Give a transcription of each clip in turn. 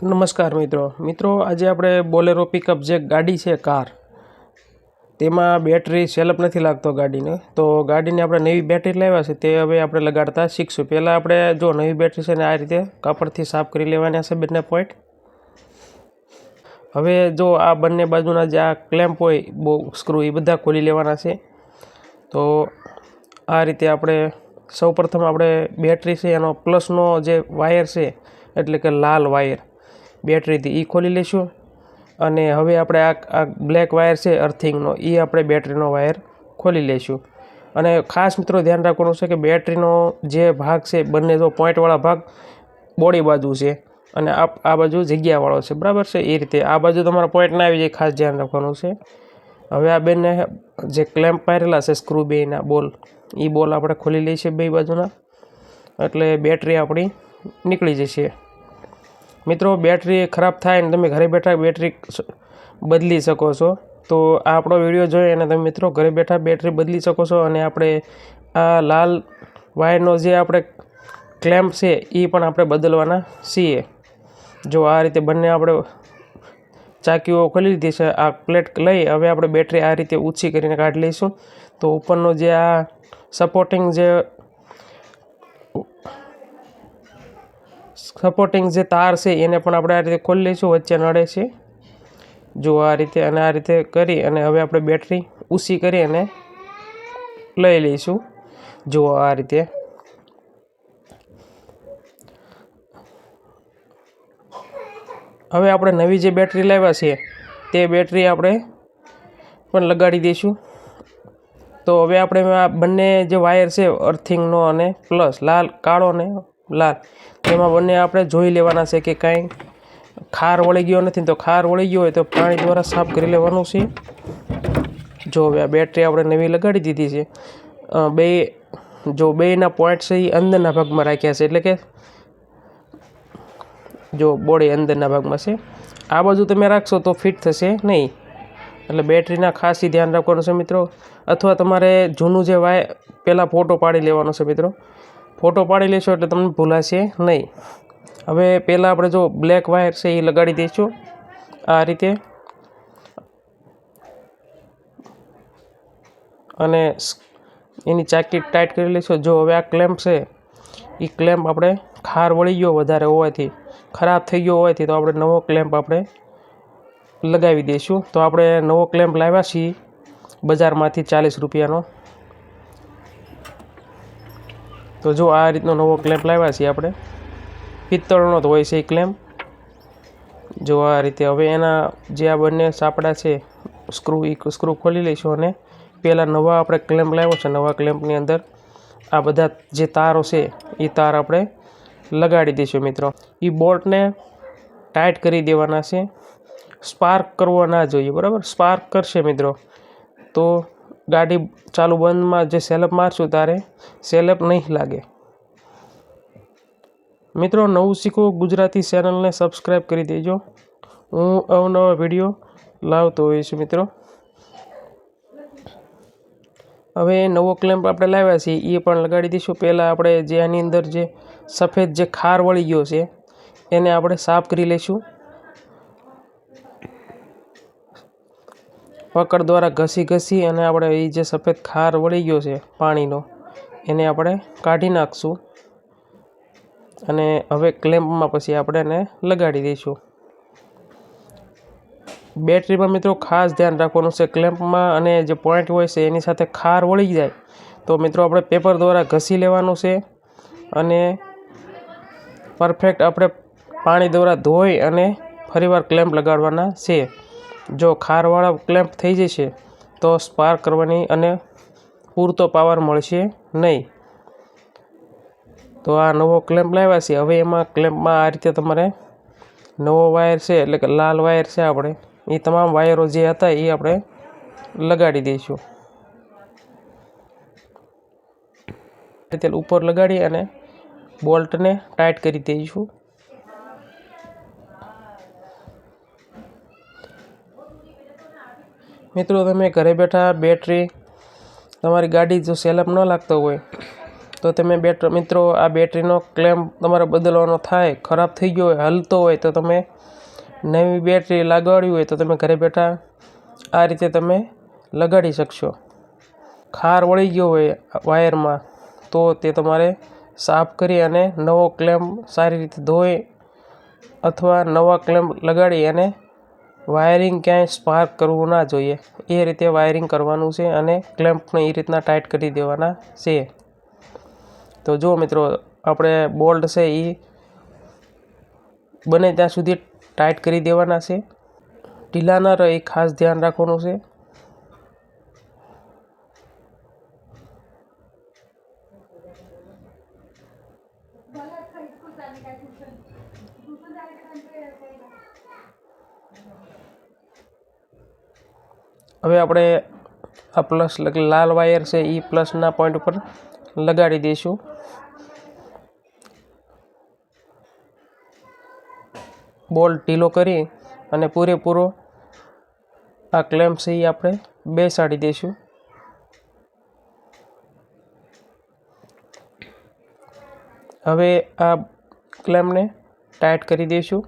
નમસ્કાર મિત્રો. મિત્રો, આજે આપણે બોલેરો પિકઅપ જે ગાડી છે કાર, તેમાં બેટરી સેલઅપ નથી લાગતો ગાડીને. તો ગાડીને આપણે નવી બેટરી લાવ્યા છે, તે હવે આપણે લગાડતા શીખશું. પહેલાં આપણે જો નવી બેટરી છે ને આ રીતે કાપડથી સાફ કરી લેવાના છે બંને પોઈન્ટ હવે જો આ બંને બાજુના જે આ ક્લેમ્પ હોય, બહુ સ્ક્રૂ એ બધા ખોલી લેવાના છે. તો આ રીતે આપણે સૌપ્રથમ આપણે બેટરી છે, એનો પ્લસનો જે વાયર છે, એટલે કે લાલ વાયર બેટરીથી એ ખોલી લઈશું અને હવે આપણે આ બ્લેક વાયર છે અર્થિંગનો એ આપણે બેટરીનો વાયર ખોલી લઈશું અને ખાસ મિત્રો ધ્યાન રાખવાનું છે કે બેટરીનો જે ભાગ છે, બંને જો પોઈન્ટવાળા ભાગ બોડી બાજુ છે. અને આ આ બાજુ જગ્યાવાળો છે. બરાબર છે? એ રીતે આ બાજુ તમારા પોઈન્ટ ના આવી જાય, ખાસ ધ્યાન રાખવાનું છે. હવે આ બેને જે ક્લેમ્પ પારેલા છે સ્ક્રૂ બેના બોલ એ બોલ આપણે ખોલી લઈએ છીએ બે બાજુના. એટલે બેટરી આપણી નીકળી જશે. મિત્રો બેટરી ખરાબ થાય ને તમે ઘરે બેઠા બેટરી બદલી શકો છો. તો આ આપણો વીડિયો જોઈ અને તમે મિત્રો ઘરે બેઠા બેટરી બદલી શકો છો અને આપણે આ લાલ વાયરનો જે આપણે ક્લેમ્પ છે એ પણ આપણે બદલવાના છીએ. જો આ રીતે બંને આપણે ચાકીઓ ખોલી લીધી છે, આ પ્લેટ લઈ હવે આપણે બેટરી આ રીતે ઊંચી કરીને કાઢી લઈશું. તો ઉપરનો જે આ સપોર્ટિંગ જે સપોર્ટિંગ જે તાર છે, એને પણ આપણે આ રીતે ખોલી લઈશું, વચ્ચે નડે છે. જો આ રીતે અને આ રીતે કરી અને હવે આપણે બેટરી ઊંચી કરી અને લઈ લઈશું. જો આ રીતે. હવે આપણે નવી જે બેટરી લાવ્યા છે, તે બેટરી આપણે પણ લગાડી દઈશું. તો હવે આપણે આ બંને જે વાયર છે અર્થિંગનો અને પ્લસ લાલ, કાળો ને લાલ. તેમાં બંને આપણે જોઈ લેવાના છે કે કાંઈ ખાર વળી ગયો નથી તો ખાર વળી ગયો હોય તો પાણી દ્વારા સાફ કરી લેવાનું છે. જો હવે આ બેટરી આપણે નવી લગાડી દીધી છે. બે, જો બેના પોઈન્ટ છે એ અંદરના ભાગમાં રાખ્યા છે. એટલે કે જો બોડી અંદરના ભાગમાં છે. આ બાજુ તમે રાખશો તો ફિટ થશે નહીં. એટલે બેટરીના ખાસી ધ્યાન રાખવાનું છે મિત્રો. અથવા તમારે જૂનું જે વાય પહેલાં ફોટો પાડી લેવાનો છે મિત્રો. ફોટો પાડી લેશો એટલે તમને ભૂલાશે નહીં. હવે પહેલાં આપણે જો બ્લેક વાયર છે એ લગાડી દઈશું આ રીતે. અને એની ચાકી ટાઈટ કરી લઈશું જો હવે આ ક્લેમ્પ છે એ ક્લેમ્પ આપણે ખાર વળી ગયો વધારે હોવાથી, ખરાબ થઈ ગયો હોવાથી તો આપણે નવો ક્લેમ્પ આપણે લગાવી દઈશું તો આપણે નવો ક્લેમ્પ લાવ્યા છીએ, બજારમાંથી ચાલીસ રૂપિયાનો. તો જો આ રીતનો નવો ક્લેમ્પ લાવ્યા છીએ આપણે. પિત્તળનો જ હોય છે એ ક્લેમ્પ જો આ રીતે હવે એના જે આ બંને સાપડા છે સ્ક્રૂ એ સ્ક્રૂ ખોલી લઈશું અને પહેલાં નવા આપણે ક્લેમ્પ લાવ્યો છે, નવા ક્લેમ્પની અંદર. આ બધા જે તારો છે એ તાર આપણે લગાડી દઈશું મિત્રો. એ બોલ્ટને ટાઈટ કરી દેવાના છે. સ્પાર્ક કરવો ના જોઈએ, બરાબર? સ્પાર્ક કરશે મિત્રો. તો ગાડી ચાલુ બંધમાં જે સેલપ મારશું તારે, સેલપ નહીં લાગે. મિત્રો, નવું શીખો ગુજરાતી ચેનલને સબસ્ક્રાઈબ કરી દેજો. હું અવનવા વીડિયો લાવતો હોઈશ મિત્રો. હવે નવો ક્લેમ્પ આપણે લાવ્યા છીએ એ પણ લગાડી દઈશું. પહેલાં આપણે જે આની અંદર જે સફેદ જે ખાર વળી ગયો છે, એને આપણે સાફ કરી લઈશું. પકડ દ્વારા ઘસી ઘસી અને આપણે એ જે સફેદ ખાર વળી ગયો છે પાણીનો, એને આપણે કાઢી નાખશું. અને હવે ક્લેમ્પમાં પછી આપણે એને લગાડી દઈશું. બેટરીમાં મિત્રો ખાસ ધ્યાન રાખવાનું છે ક્લેમ્પમાં અને જે પોઈન્ટ હોય છે એની સાથે ખાર વળી જાય, તો મિત્રો આપણે પેપર દ્વારા ઘસી લેવાનું છે અને પરફેક્ટ આપણે પાણી દ્વારા ધોઈ અને ફરીવાર ક્લેમ્પ લગાડવાના છે. જો ખારવાળા ક્લેમ્પ થઈ જશે, તો સ્પાર્ક કરવાની અને પૂરતો પાવર મળશે નહીં. તો આ નવો ક્લેમ્પ લાવ્યા છે. હવે એમાં ક્લેમ્પમાં આ રીતે તમારે નવો વાયર છે, એટલે કે લાલ વાયર છે આપણે. એ તમામ વાયરો જે હતા એ આપણે લગાડી દઈશું. તેલ ઉપર લગાડી અને બોલ્ટને ટાઈટ કરી દઈશું. મિત્રો, તમે ઘરે બેઠા બેટરી તમારી ગાડી જો સેલઅપ ન લાગતો હોય, તો તમે બેટ મિત્રો, આ બેટરીનો ક્લેમ તમારે બદલવાનો થાય, ખરાબ થઈ ગયો હોય, હલતો હોય, તો તમે નવી બેટરી લગાડવી હોય, તો તમે ઘરે બેઠા આ રીતે તમે લગાડી શકશો. ખાર વળી ગયો હોય વાયરમાં, તો તે તમારે સાફ કરી અને નવો ક્લેમ સારી રીતે ધોઈ અથવા નવા ક્લેમ્પ લગાડી અને વાયરિંગ ક્યાંય સ્પાર્ક કરવું ના જોઈએ. એ રીતે વાયરિંગ કરવાનું છે અને ક્લેમ્પને એ રીતના ટાઈટ કરી દેવાના છે. તો જો મિત્રો, આપણે બોલ્ટ છે એ બને ત્યાં સુધી ટાઈટ કરી દેવાના છે. ઢીલા ન રહે ખાસ ધ્યાન રાખવાનું છે. હવે આપણે આ પ્લસ લાલ વાયર છે એ પ્લસના પોઈન્ટ ઉપર લગાડી દઈશું. બોલ ઢીલો કરી અને પૂરેપૂરો આ ક્લેમ્પ છે એ આપણે બેસાડી દઈશું. હવે આ ક્લેમ્પને ટાઈટ કરી દઈશું.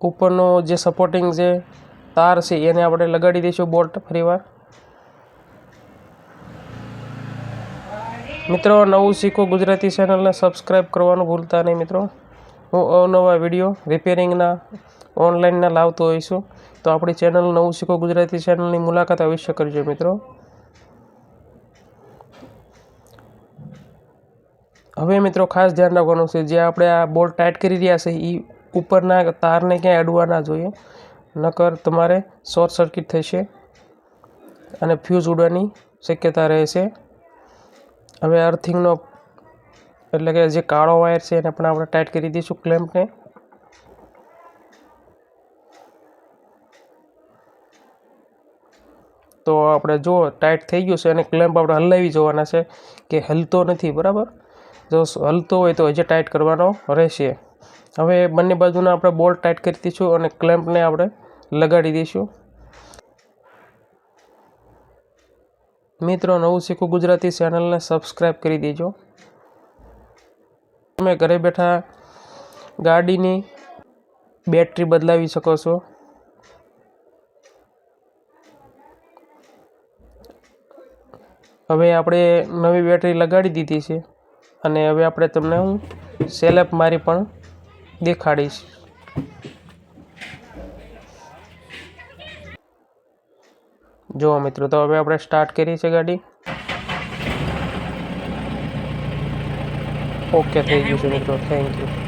ઉપરનો જે સપોર્ટિંગ જે તાર છે, એને આપણે લગાડી દઈશું બોલ્ટ ફરીવાર. મિત્રો, નવું શીખો ગુજરાતી ચેનલને સબસ્ક્રાઈબ કરવાનું ભૂલતા નહીં મિત્રો. હું અવનવા વીડિયો રિપેરિંગના ઓનલાઈનના લાવતો હોઈશું તો આપણી ચેનલ નવું શીખો ગુજરાતી ચેનલની મુલાકાત અવશ્ય કરજો મિત્રો. હવે મિત્રો ખાસ ધ્યાન રાખવાનું છે, જે આપણે આ બોલ્ટ ટાઈટ કરી રહ્યા છે એ ઉપરના તારને ક્યાંય અડવા ના જોઈએ. નકર તમારે શોર્ટ સર્કિટ થશે અને ફ્યુઝ ઉડવાની શક્યતા રહેશે. હવે અર્થિંગનો એટલે કે જે કાળો વાયર છે એને પણ આપણે ટાઈટ કરી દઈશું ક્લેમ્પને. તો આપણે જો ટાઈટ થઈ ગયું છે અને ક્લેમ્પ આપણે હલાવી જોવાના છે કે હલતો નથી, બરાબર? જો હલતો હોય તો હજી ટાઈટ કરવાનો રહેશે. હવે બંને બાજુના આપણે બોલ્ટ ટાઈટ કરી દઈશું અને ક્લેમ્પને આપણે લગાડી દઈશું. મિત્રો, નવું શીખું ગુજરાતી ચેનલને સબસ્ક્રાઈબ કરી દેજો. તમે ઘરે બેઠા ગાડીની બેટરી બદલાવી શકો છો. હવે આપણે નવી બેટરી લગાડી દીધી છે. અને હવે આપણે તમને હું સેલેપ મારી પણ દેખાડીશ જુઓ મિત્રો તો હવે આપણે સ્ટાર્ટ કરી છે ગાડી ઓકે થઈ ગયું છે મિત્રો થેન્ક યુ